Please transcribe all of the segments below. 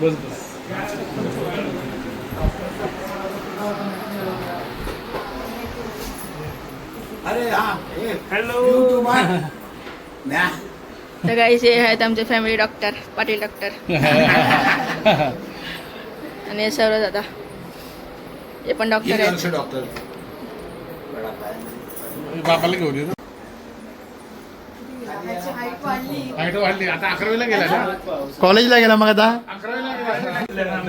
बस बस अरे हा हॅलो तर गाईस हे आहेत आमचे फॅमिली डॉक्टर पाटील डॉक्टर आणि सर्व दादा. हे पण डॉक्टर आहेत. डॉक्टर बाबाला घेऊन येतो हाईट वाढली. आता अकरावीला गेला ना? कॉलेजला गेला मग आता? अकरावीला गेला.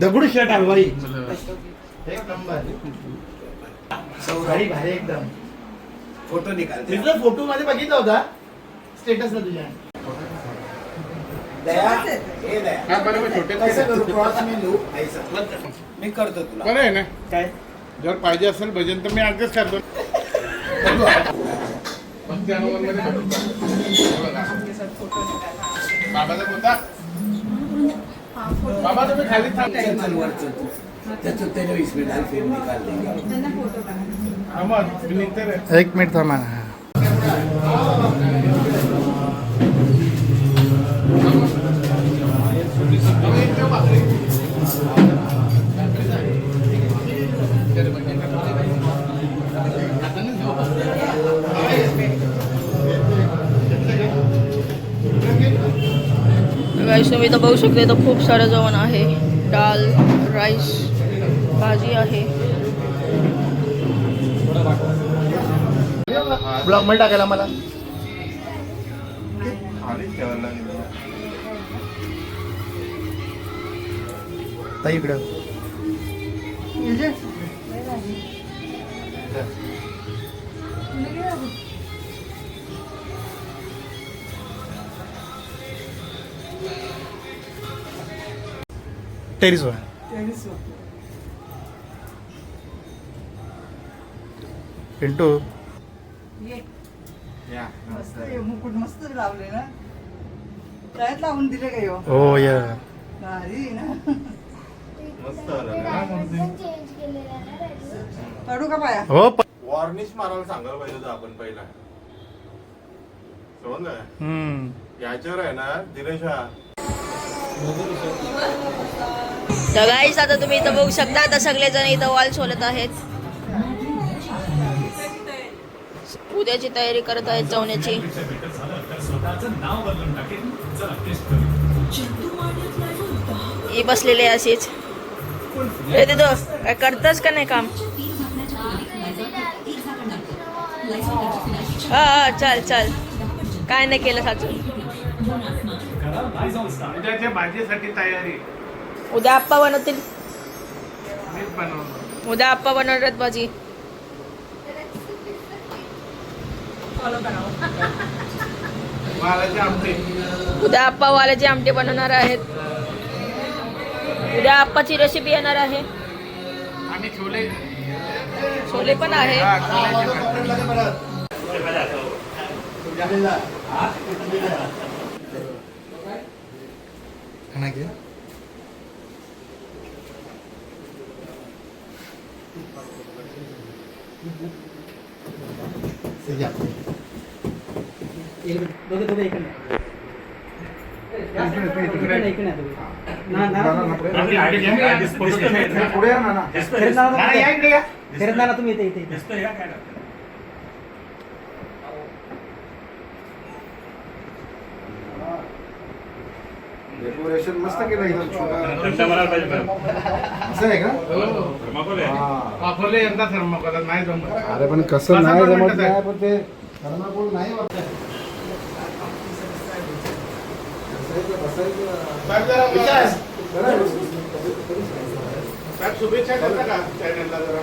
दगडू शर्ट आहे भाई एक नंबर. भारी भारी एकदम. फोटो निकालते तिथला फोटो मध्ये बघितला होता? स्टेटस ना तुझ्या. हे हा मी करतो तुला. बरं आहे ना? काय? जर पाहिजे असेल भजन तर मी ऍडजस्ट करतो. बाबाचा कोणता बाबा तुम्ही खाली चल थांब चल वर गाईस तुम्ही तर बघू शकता इथं खूप सारं जेवण आहे. डाल राईस भाजी आहे. ब्लॉग मध्ये टाकायला मला. ताई इकडं. टेरिसवर पिंटू? मस्त आहे, मुकुट मस्त लावले ना. त्यात लावून दिले का? हो या. भारी आहे ना. काढू का पाया? हो प- वॉर्निश मारायला सांगायला पाहिजे होतं आपण पहिला. समजलं? हम्म. याच्यावर आहे ना दिनेशा. तर गाईस आता तुम्ही इथं बघू शकता आता सगळेजण इथं वॉल सोलत आहेत. उद्याची तयारी करत आहेत चवण्याची ही बसलेली आहे अशीच. हे तिथं काय करतच का नाही काम? हा हा चल चल. काय नाही केलं साचून भाजीसाठी तयारी. उद्या आप्पा बनवतील. उद्या आप्पा बनवतात भाजी. वालाचे आमटे. उद्या आप्पा वाल्याचे आमटे बनवणार आहेत. उद्या आप्पाची रेसिपी येणार आहे. आणि छोले. छोले पण आहे हा, छोल्याचे पण. खाना घे या. डेकोरेशन मस्त केलं एकदम छोटा असं आहे का? वापरले यंदा थर्माकोल नाही जमत. अरे पण कसं नाही जमत नाही पण ते थर्माकोल नाही वापरत. साहेब जरा विकास. साहेब शुभेच्छा करता का चॅनलला जरा?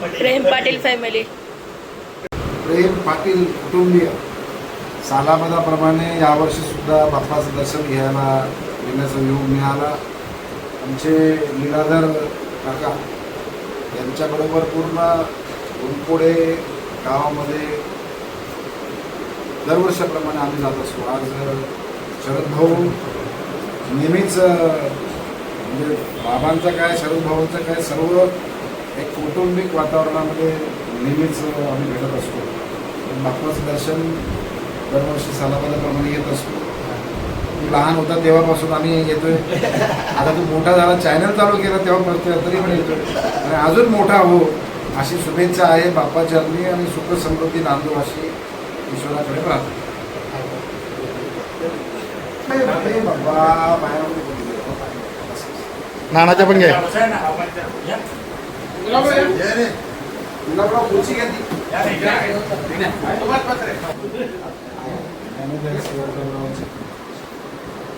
पटेल. प्रेम पाटील फॅमिली. प्रेम पाटील कुटुंबीय. सालाबादाप्रमाणे यावर्षी सुद्धा बाप्पाचं दर्शन घ्यायला येण्याचा योग मिळाला. आमचे लीलाधर काका यांच्याबरोबर पूर्ण उनकोडे गावामध्ये दरवर्षाप्रमाणे आम्ही जात असतो. आज शरद भाऊ नेहमीच म्हणजे बाबांचं काय शरद भाऊंचं काय सर्व एक कौटुंबिक वातावरणामध्ये नेहमीच आम्ही भेटत असतो. पण बाप्पाचं दर्शन दरवर्षी सालाबादाप्रमाणे येत असतो. लहान होता तेव्हापासून आम्ही येतोय. आता तू मोठा झाला चॅनल चालू केला तेव्हापासून तरी पण येतोय. आणि अजून मोठा हो अशी शुभेच्छा आहे बाप्पाच्या चरणी आणि सुख समृद्धी नांदो अशी ईश्वराकडे प्रार्थना. नानाच्या पण घ्या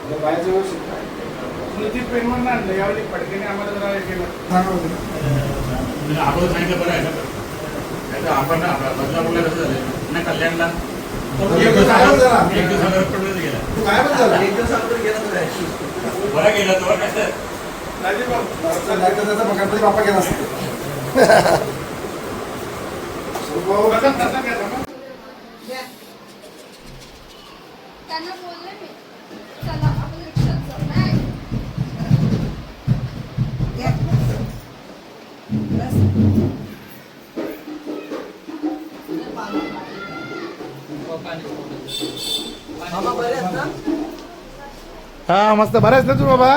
व्यवस्थित काय? स्मृती पेनवर आणलं यावेळी फडकेने आम्हाला जरा केलं. आपण सांगितलं बरं आहे ना नाही आपण बदलापूरला कसं झालं ना कल्याणला एक दिवसाला गेला? एक दिवस अगोदर गेला. बरा गेला तो कसं नाही गणपती बाप्पा गेला असता. स्वभाव बसा, बसा, घ्या, थांबा. त्यांना बोलले मी. चला आपण रिक्षात जाऊ. नाही. मामा बरे आहेत ना? हा मस्त. बरं आहेस ना तू बाबा?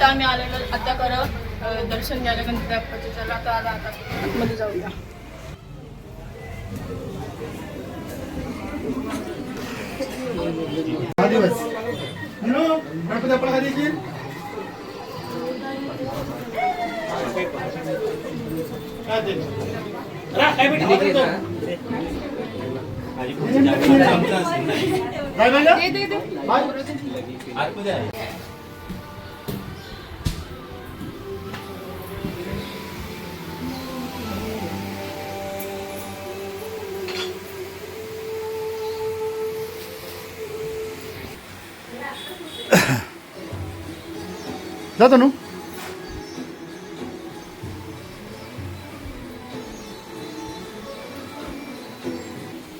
आता आम्ही आलेलो आता कर दर्शन घ्यायला गणपती बाप्पाचे चला आता आला आता आतमध्ये जाऊया. दिवस. नो, गणपती कधी? काय? काय जातो नू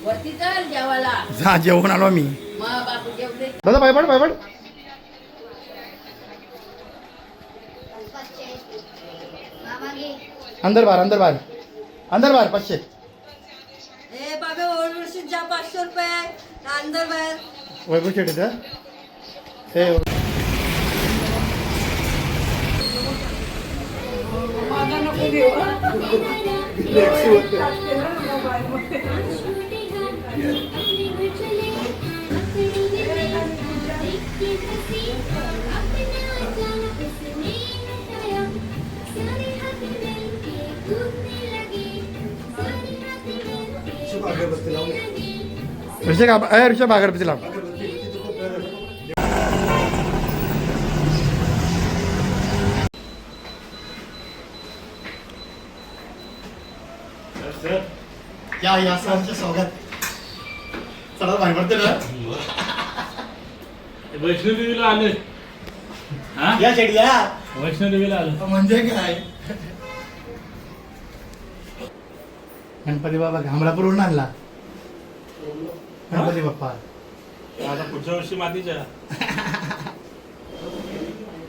वरती चल जेवायला. हा जेवण आलो मी मग बापू जेवले. दादा पायपड पायपड अंदर बार अंदर बार अंदर बार पाचशे. ए बाबे ओळशीत जा पाचशे रुपये. अंदर बाहेर. वैभव शेट इथं हे. ऋषा का ए ऋषा बागरपती लाव या या सरांचे स्वागत. चला बाहेर पडते ना. वैष्णोदेवीला आले. हा? या शेड या. वैष्णोदेवीला आलो. म्हणजे काय? गणपती बाबा घामरापूरवरून आणला. गणपती बाप्पा. आता पुढच्या वर्षी मातीच्या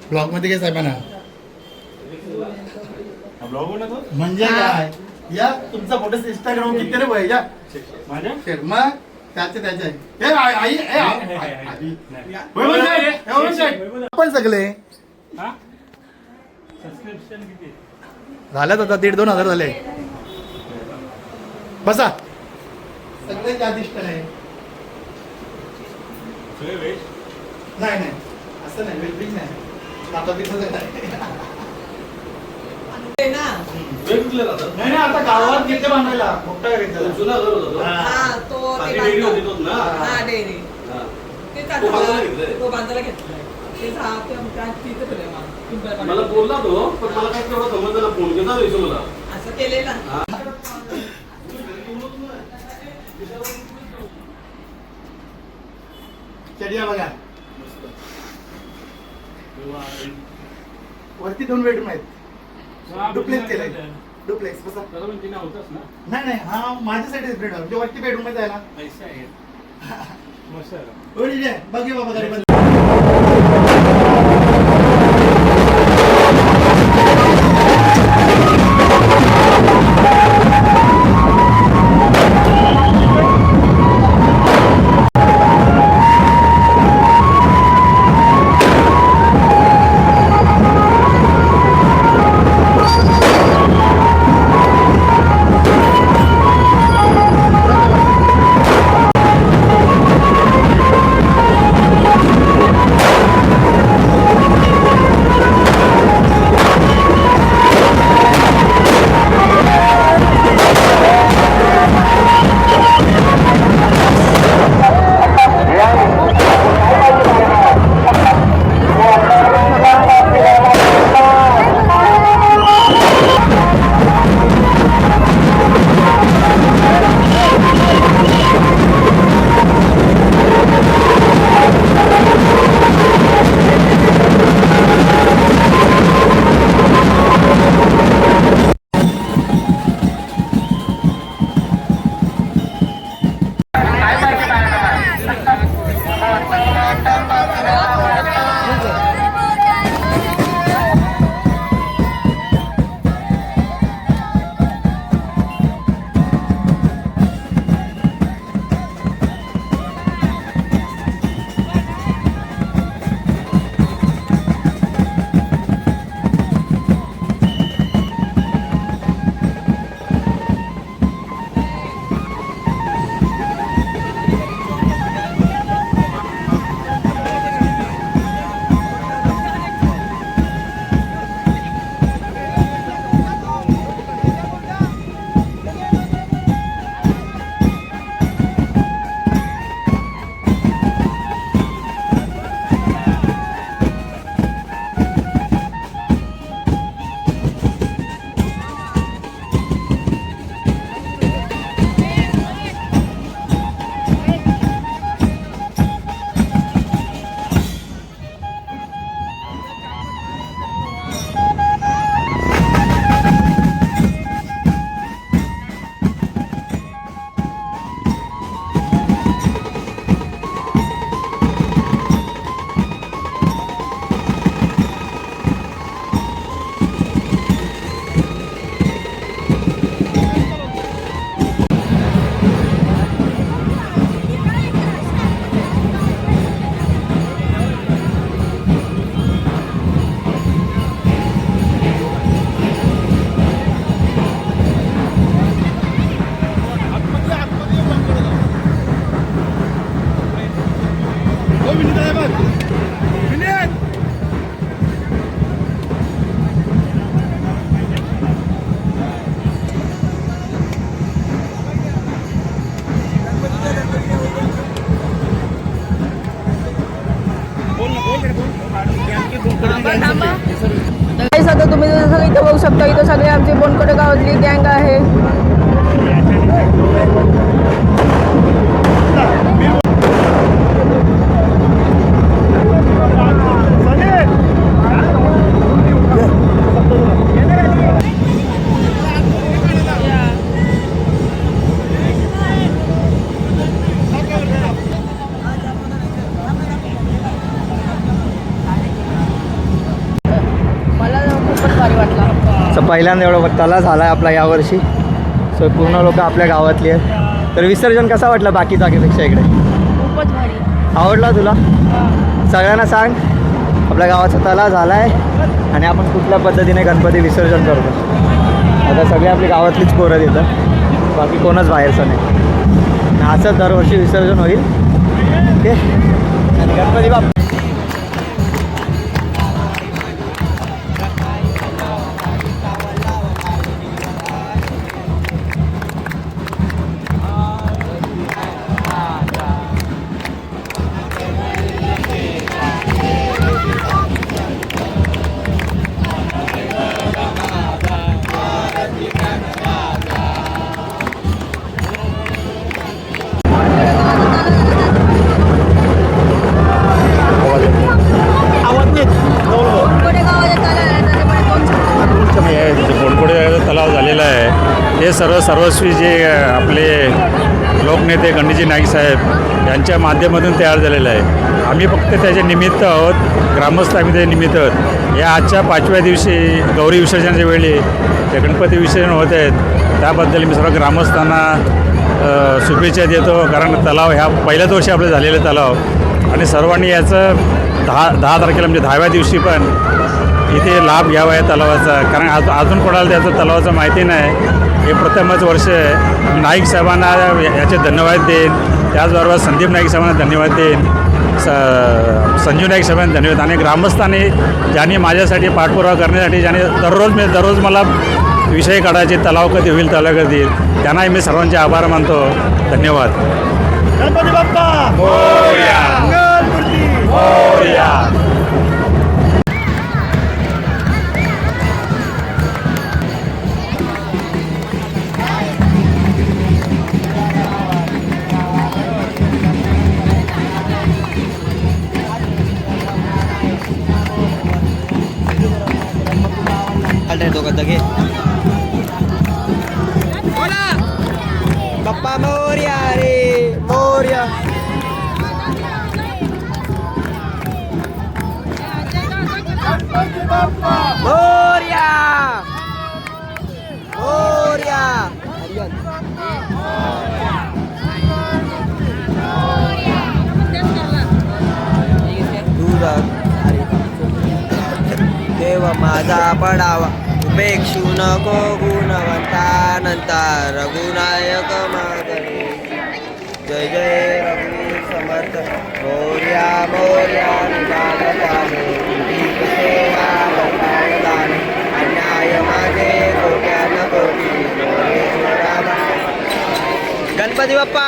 ब्लॉगमध्ये काय साहेबांना. ब्लॉग बनवतो? म्हणजे काय? या तुमचा फोटो इंस्टाग्राम किती रे भाई? या. शेर, मग त्याचे त्याचे. हे आई हे हे. आपण सगळे. झाल्यात आता दीड दोन हजार झाले. बसा. सगळे स्वादिष्ट आहे नाही नाही. असं नाही वेगळीच नाही. आता तिथं नाही नाही आता गावात घेतले बांधायला मोठा घेतला हा, तो ते बांधला. हा, डेअरी. ते चालू- तो बांधायला घेतलाय. ते सहा ते आमच्या तिथं ठेवलंय मग. पिंपळपाटी. मला बोलला तो पण मला काय तेवढं समजलं फोन केला असं केलेलं चढिया बघा. वरती दोन बेडरूम आहेत. डुप्लेक्स केलंय. डुप्लेक्स बसा. नाही नाही हा माझ्यासाठी बेडरूम म्हणजे वरती बेडरूम आहे जायला होईल जे. बघ बाबा बोनकडे गँग आहे. पहिल्यांदा एवढा तला झालाय आपला यावर्षी सो पूर्ण लोक आपल्या गावातली आहेत. तर विसर्जन कसा वाटला बाकी जागेपेक्षा इकडे? खूपच भारी. आवडला तुला? सगळ्यांना सांग. आपल्या गावाचा तलाव झाला आहे आणि आपण कुठल्या पद्धतीने गणपती विसर्जन करतो. आता सगळे आपली गावातलीच पोरं येतं बाकी कोणच बाहेरचं नाही. असंच दरवर्षी विसर्जन होईल. ओके? आणि गणपती बाप सर्वस्वी जे आपले लोकनेते गणेशजी नाईक साहेब यांच्या माध्यमातून तयार झालेलं आहे. आम्ही फक्त त्याच्या निमित्त आहोत ग्रामस्थ आम्ही त्याच्या निमित्त आहोत. या आजच्या पाचव्या दिवशी गौरी विसर्जनाच्या वेळी ते गणपती विसर्जन होत आहेत. त्याबद्दल मी सर्व ग्रामस्थांना शुभेच्छा देतो. कारण तलाव ह्या पहिल्याच वर्षी आपले झालेले तलाव. आणि सर्वांनी याचं दहा दहा तारखेला म्हणजे दहाव्या दिवशी पण इथे लाभ घ्यावा या तलावाचा. कारण आज अजून कोणाला त्याचं तलावाचं माहिती नाही. हे प्रथमच वर्ष आहे. नाईक साहेबांना या- याचे धन्यवाद देईन. त्याचबरोबर संदीप नाईक साहेबांना धन्यवाद देईन. स संजीव नाईक साहेबांना धन्यवाद. आणि ग्रामस्थांनी ज्यांनी माझ्यासाठी पाठपुरावा करण्यासाठी ज्याने दररोज मी दररोज मला विषय काढायचे तलाव कधी होईल तलाव कधी येईल त्यांनाही मी सर्वांचे आभार मानतो. धन्यवाद. गणपती बाप्पा! मोरया. मंगलमूर्ती मोरया. बाप्पा मोर्या रे मोर्या. मोर्या. मोर्या. देव माझा पडावा. उपेक्षू नको गुणवंता नंतर रघुनायक मागणे जय जय रघुवीर समर्थ मोर्या मोर्या सेवा अन्याय माझे कोट्यान कोटी गणपती बाप्पा!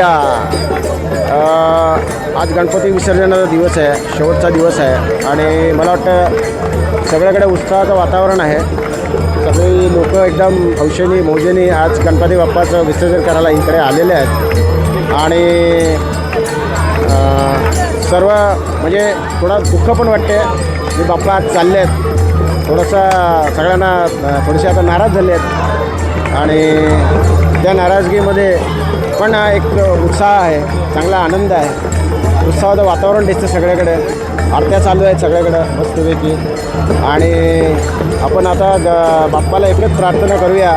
या आज गणपती विसर्जनाचा दिवस आहे शेवटचा दिवस आहे आणि मला वाटतं सगळ्याकडे उत्साहाचं वातावरण आहे. सगळी लोक एकदम हौशेनी मौजेनी आज गणपती बाप्पाचं विसर्जन करायला इकडे आलेले आहेत. आणि सर्व म्हणजे थोडा दुःख पण वाटते की बाप्पा आज चालले आहेत थोडंसं सगळ्यांना थोडेसे आता नाराज झाले आहेत आणि त्या नाराजगीमध्ये पण एक उत्साह आहे चांगला आनंद आहे. उत्साहाचं वातावरण दिसतं सगळ्याकडे. आरत्या चालू आहेत सगळ्याकडं मस्तपैकी. आणि आपण आता ग बाप्पाला एकच प्रार्थना करूया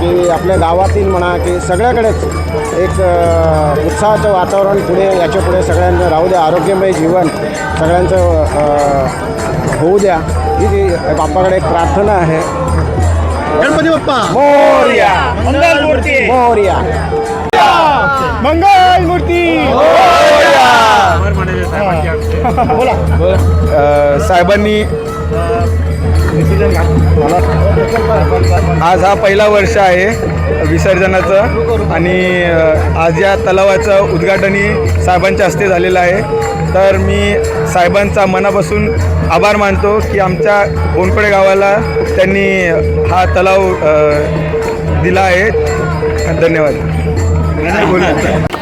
की आपल्या गावातील म्हणा की सगळ्याकडेच एक उत्साहाचं वातावरण पुढे याच्यापुढे सगळ्यांचं राहू द्या. आरोग्यमय जीवन सगळ्यांचं होऊ द्या. ही जी बाप्पाकडे एक प्रार्थना आहे. गणपती बाप्पा! मोर्या! मंगल मूर्ती! मोर्या! मंगल मूर्ती साहेबांनी आज हा पहिला वर्ष आहे विसर्जनाचं आणि आज या तलावाचं उद्घाटनही साहेबांच्या हस्ते झालेलं आहे. तर मी साहेबांचा मनापासून आभार मानतो की आमच्या बोनकडे गावाला त्यांनी हा तलाव दिला आहे. धन्यवाद. 来来来来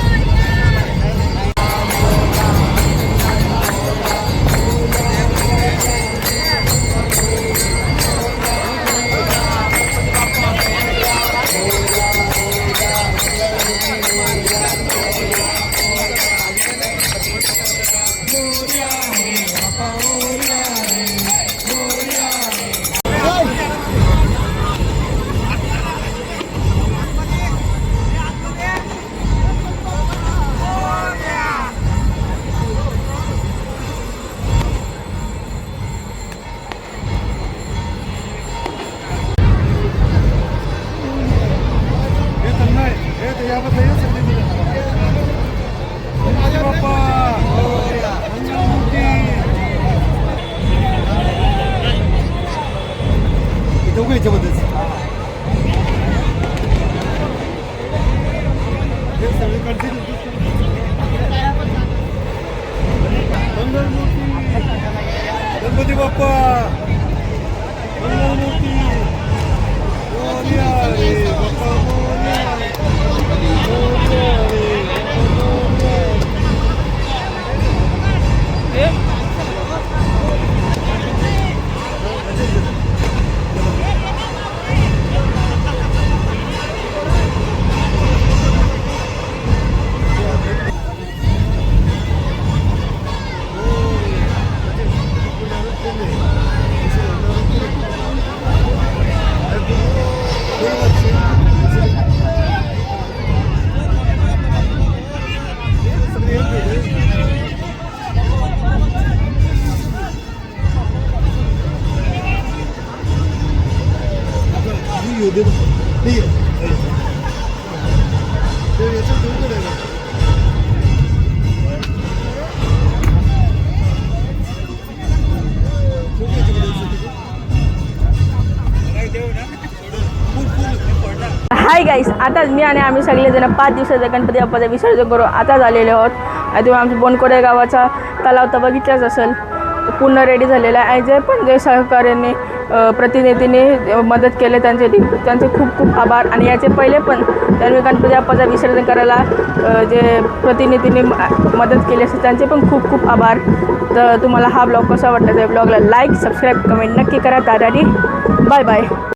गणपती गाईस मी आणि आम्ही सगळेजण पाच दिवसाचा गणपती बाप्पाचं विसर्जन करू आता झालेले आहोत. आणि तुम्ही आमच्या बोनकोडे गावाचा तलाव तर बघितलाच असेल. पूर्ण रेडी झालेला आहे. आणि जे पण जे सहकार्याने प्रतिनिधीने मदत केले त्यांचे त्यांचे खूप खूप आभार. आणि याचे पहिले पण त्यांनी गणपती बाप्पाचं विसर्जन करायला जे प्रतिनिधीने मदत केली असते त्यांचे पण खूप खूप आभार. तर तुम्हाला हा ब्लॉग कसा वाटला त्या ब्लॉगला लाईक सबस्क्राईब कमेंट नक्की करा दादानी बाय बाय